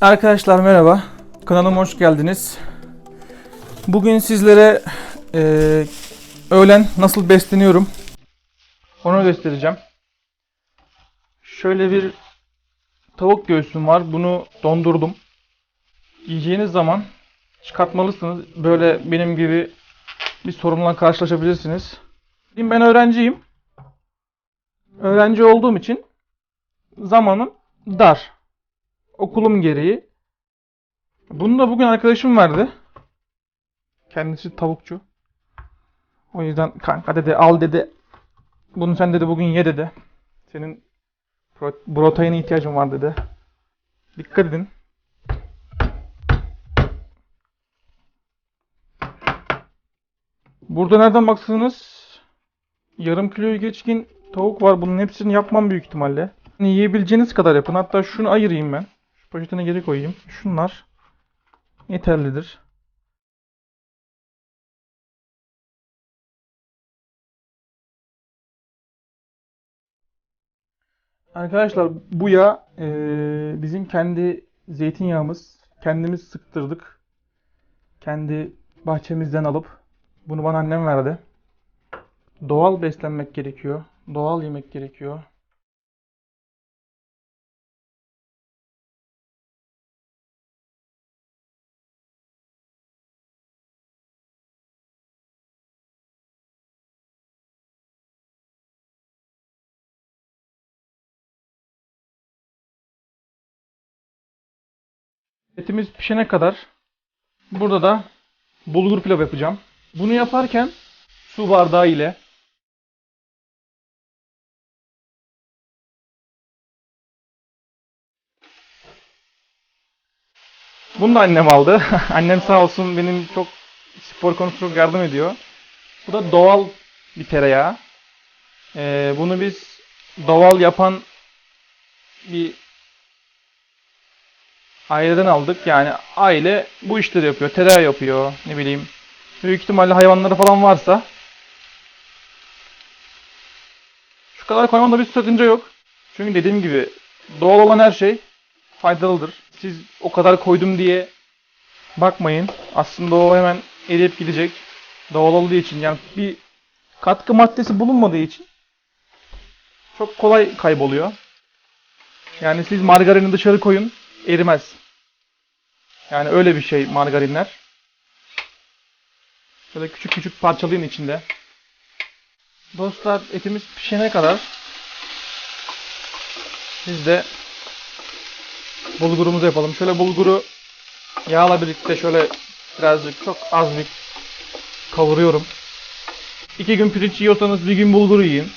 Arkadaşlar merhaba. Kanalıma hoş geldiniz. Bugün sizlere eee, öğlen nasıl besleniyorum onu göstereceğim. Şöyle bir tavuk göğsüm var. Bunu dondurdum. Yiyeceğiniz zaman çıkartmalısınız. Böyle benim gibi bir sorunla karşılaşabilirsiniz. Ben öğrenciyim. Öğrenci olduğum için zamanım dar. Okulum gereği. Bunu da bugün arkadaşım verdi. Kendisi tavukçu. O yüzden kanka dedi al dedi. Bunu sen dedi bugün ye dedi. Senin pro- proteine ihtiyacın var dedi. Dikkat edin. Burada nereden baksanız yarım kiloyu geçkin tavuk var. Bunun hepsini yapmam büyük ihtimalle. Yiyebileceğiniz kadar yapın. Hatta şunu ayırayım ben. Şu poşetine geri koyayım. Şunlar yeterlidir. Arkadaşlar bu yağ eee, bizim kendi zeytinyağımız. Kendimiz sıktırdık. Kendi bahçemizden alıp bunu bana annem verdi. Doğal beslenmek gerekiyor. Doğal yemek gerekiyor. Etimiz pişene kadar burada da bulgur pilav yapacağım. Bunu yaparken su bardağı ile Bunu da annem aldı. annem sağ olsun benim çok spor konusunda çok yardım ediyor. Bu da doğal bir tereyağı. Ee, bunu biz doğal yapan bir aileden aldık. Yani aile bu işleri yapıyor. Tereyağı yapıyor. Ne bileyim. Büyük ihtimalle hayvanları falan varsa şu kadar koymamda bir sakınca yok. Çünkü dediğim gibi doğal olan her şey faydalıdır. Siz o kadar koydum diye bakmayın. Aslında o hemen eriyip gidecek. Doğal olduğu için yani bir katkı maddesi bulunmadığı için çok kolay kayboluyor. Yani siz margarini dışarı koyun erimez. Yani öyle bir şey margarinler. Şöyle küçük küçük parçalayın içinde. Dostlar etimiz pişene kadar biz de bulgurumuzu yapalım. Şöyle bulguru yağla birlikte şöyle birazcık çok az bir kavuruyorum. İki gün pirinç yiyorsanız bir gün bulguru yiyin.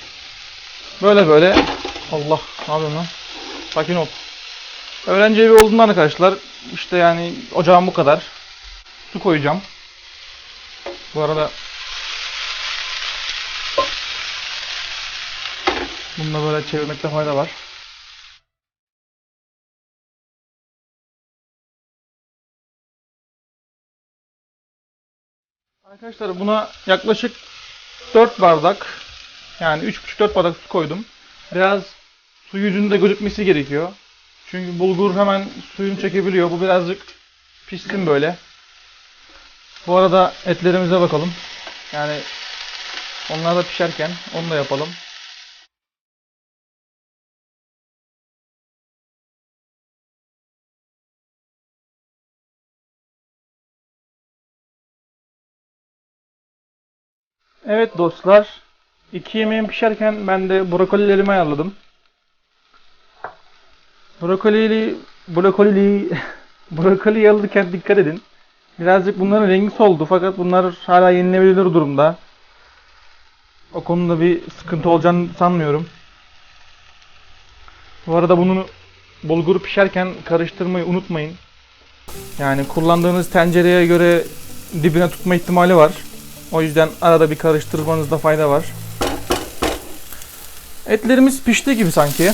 Böyle böyle. Allah ne yapıyorsun lan? Sakin ol. Öğrenci evi olduğundan arkadaşlar işte yani ocağım bu kadar. Su koyacağım. Bu arada bunu da böyle çevirmekte fayda var. Arkadaşlar buna yaklaşık 4 bardak yani 3,5-4 bardak su koydum. Biraz su yüzünde gözükmesi gerekiyor. Çünkü bulgur hemen suyunu çekebiliyor. Bu birazcık pişsin böyle. Bu arada etlerimize bakalım. Yani onlar da pişerken onu da yapalım. Evet dostlar. iki yemeğim pişerken ben de brokolilerimi ayarladım. Brokolili, brokolili, brokoli alırken dikkat edin. Birazcık bunların rengi soldu fakat bunlar hala yenilebilir durumda. O konuda bir sıkıntı olacağını sanmıyorum. Bu arada bunu bulgur pişerken karıştırmayı unutmayın. Yani kullandığınız tencereye göre dibine tutma ihtimali var. O yüzden arada bir karıştırmanızda fayda var. Etlerimiz pişti gibi sanki.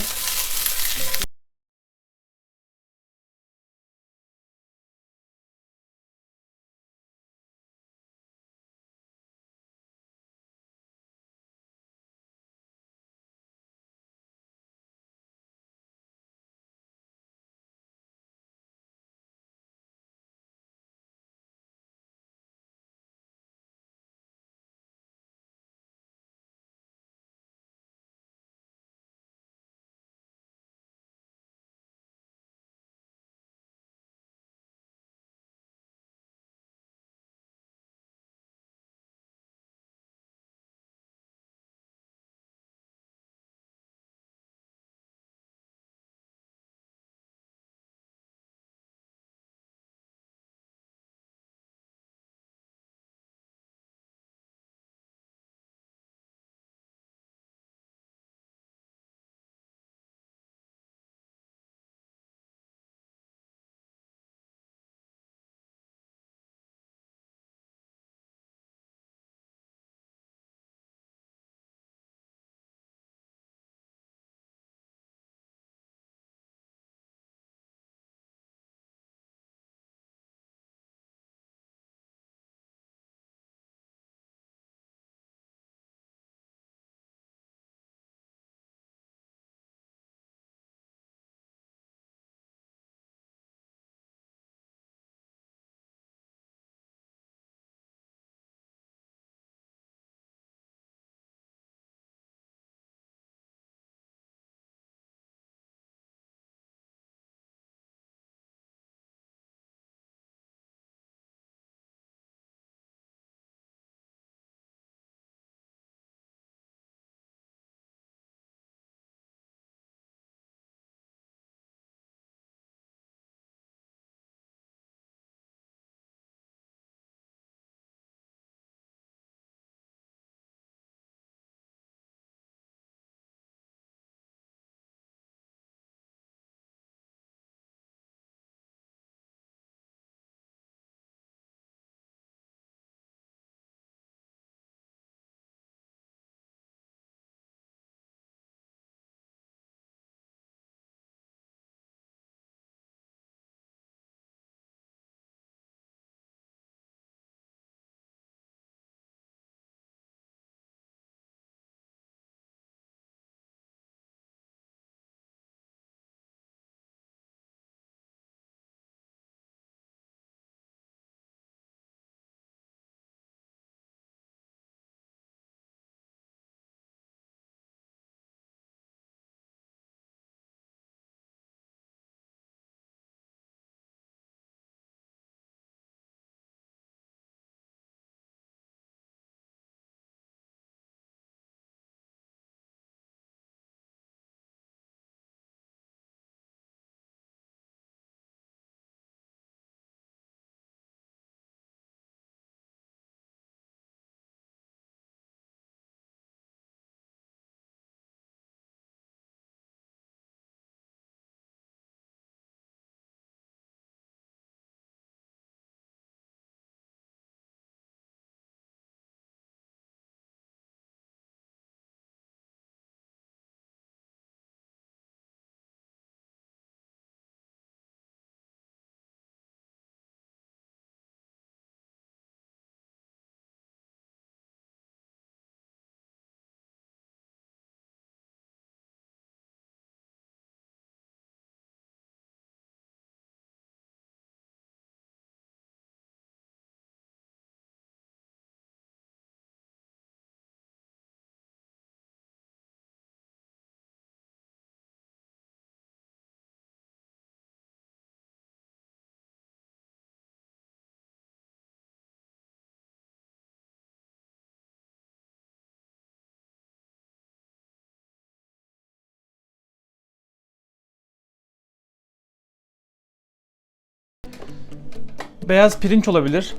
Beyaz pirinç olabilir.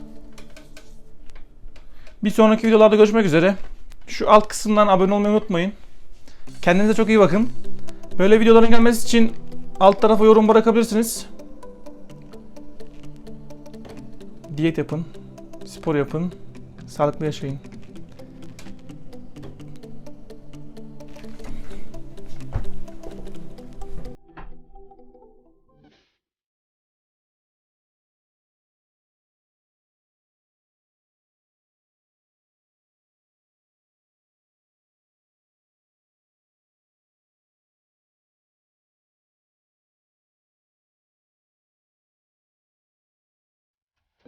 Bir sonraki videolarda görüşmek üzere. Şu alt kısımdan abone olmayı unutmayın. Kendinize çok iyi bakın. Böyle videoların gelmesi için alt tarafa yorum bırakabilirsiniz. Diyet yapın, spor yapın, sağlıklı yaşayın.